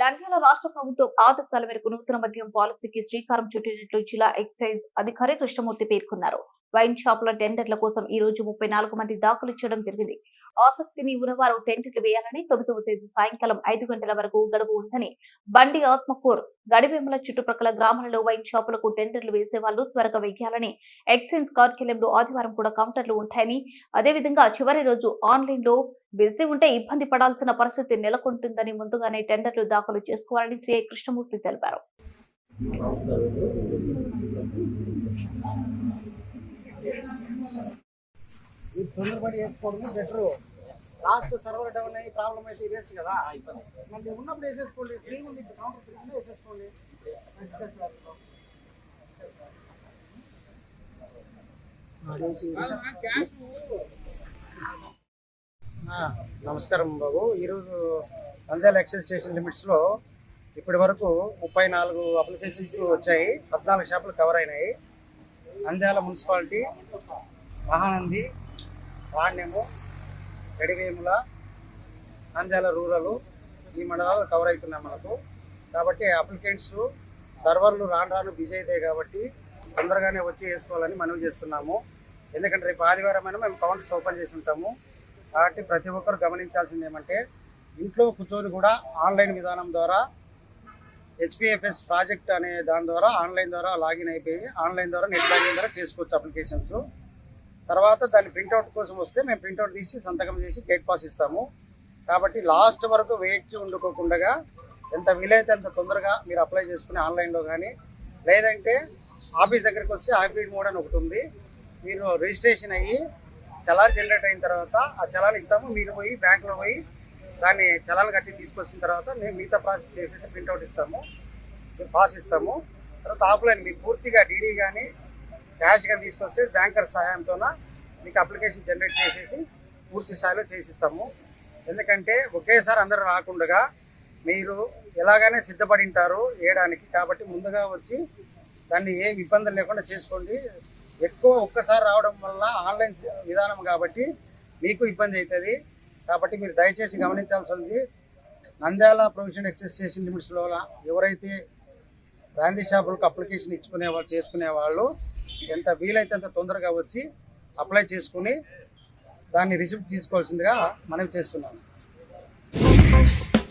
నంద్యాల రాష్ట్ర ప్రభుత్వం ఆదేశాల మేరకు నూతన మద్యం పాలసీకి శ్రీకారం చుట్టినట్లు జిల్లా ఎక్సైజ్ అధికారి కృష్ణమూర్తి పేర్కొన్నారు. వైన్ షాపుల టెండర్ల కోసం ఈ రోజు ముప్పై నాలుగు మంది దాఖలు చేయడం జరిగింది. ఆసక్తిని ఉన్నవారు టెండర్లు వేయాలని తొమ్మిదవ తేదీ సాయంకాలం ఐదు గంటల వరకు గడువు ఉందని బండి ఆత్మకూర్ గడివేముల చుట్టుప్రక్కల గ్రామాలలో వైన్ షాపులకు టెండర్లు వేసే వాళ్ళు త్వరగా వెయ్యాలని ఎక్సైజ్ కార్యాలయంలో ఆదివారం కూడా కౌంటర్లు ఉంటాయని అదేవిధంగా చివరి రోజు ఆన్లైన్లో బిజీ ఉంటే ఇబ్బంది పడాల్సిన పరిస్థితి నెలకొంటుందని ముందుగానే టెండర్లు దాఖలు చేసుకోవాలని సిఐ కృష్ణమూర్తి తెలిపారు. మీరు తొందరపడి వేసుకోవడం బెటర్ లాస్ట్ సర్వర్ డౌన్ అయ్యి ప్రాబ్లం అయితే వేస్ట్ కదా. మళ్ళీ ఉన్నప్పుడు వేసేసుకోండి. ఫ్రీ ఉంది కౌంటర్ ఫ్రీ ఉంది వేసేసుకోండి. నమస్కారం బాబు. ఈరోజు నంద్యాల ఎక్సైజ్ స్టేషన్ లిమిట్స్లో ఇప్పటి వరకు ముప్పై నాలుగు అప్లికేషన్స్ వచ్చాయి. పద్నాలుగు షాపులు కవర్ అయినాయి. నంద్యాల మున్సిపాలిటీ మహానంది రాణ్యము గడివేముల నంద్యాల రూరల్ ఈ మండలాలు కవర్ అవుతున్నాయి మనకు. కాబట్టి అప్లికెంట్స్ సర్వర్లు రాను రాను బిజీ అవుతాయి కాబట్టి తొందరగానే వచ్చి వేసుకోవాలని మనవి చేస్తున్నాము. ఎందుకంటే రేపు ఆదివారం అయినా మేము కౌంటర్స్ ఓపెన్ చేసి ఉంటాము. కాబట్టి ప్రతి ఒక్కరు గమనించాల్సింది ఏమంటే ఇంట్లో కూర్చొని కూడా ఆన్లైన్ విధానం ద్వారా హెచ్పిఎఫ్ఎస్ ప్రాజెక్ట్ అనే దాని ద్వారా ఆన్లైన్ ద్వారా లాగిన్ అయిపోయి ఆన్లైన్ ద్వారా నెట్ బ్యాంకింగ్ ద్వారా చేసుకోవచ్చు అప్లికేషన్స్ తర్వాత దాని ప్రింట్అవుట్ కోసం వస్తే మేము ప్రింట్అవుట్ తీసి సంతకం చేసి గేట్ పాస్ ఇస్తాము. కాబట్టి లాస్ట్ వరకు వెయిట్ ఉండుకోకుండా ఎంత వీలైతే అంత తొందరగా మీరు అప్లై చేసుకుని ఆన్లైన్లో కానీ లేదంటే ఆఫీస్ దగ్గరికి వస్తే హైబ్రిడ్ మోడ్ అని ఒకటి ఉంది. మీరు రిజిస్ట్రేషన్ అయ్యి చలాన్ జనరేట్ అయిన తర్వాత ఆ చలాన్ ఇస్తాము. మీరు పోయి బ్యాంకులో పోయి దాన్ని చలాన్ కట్టి తీసుకొచ్చిన తర్వాత మేము మిగతా ప్రాసెస్ చేసేసి ప్రింట్అవుట్ ఇస్తాము. పాస్ ఇస్తాము. తర్వాత ఆఫ్లైన్ మీకు పూర్తిగా డీడీ కానీ క్యాష్ కానీ తీసుకొస్తే బ్యాంకర్ సహాయంతోన మీకు అప్లికేషన్ జనరేట్ చేసేసి పూర్తి స్థాయిలో చేసిస్తాము. ఎందుకంటే ఒకేసారి అందరూ రాకుండా మీరు ఎలాగైనా సిద్ధపడి ఉంటారు వేయడానికి. కాబట్టి ముందుగా వచ్చి దాన్ని ఏం ఇబ్బందులు లేకుండా చేసుకోండి. ఎక్కువ ఒక్కసారి రావడం వల్ల ఆన్లైన్ విధానం కాబట్టి మీకు ఇబ్బంది అవుతుంది. కాబట్టి మీరు దయచేసి గమనించాల్సింది నంద్యాల ప్రొవిజన్ ఎక్సైజ్ స్టేషన్ లిమిట్స్లో ఎవరైతే బ్రాందీ షాపులకు అప్లికేషన్ ఇచ్చుకునే వాళ్ళు చేసుకునే వాళ్ళు ఎంత వీలైతే అంత తొందరగా వచ్చి అప్లై చేసుకుని దాన్ని రిసీప్ట్ తీసుకోవాల్సిందిగా మనవి చేస్తున్నాను.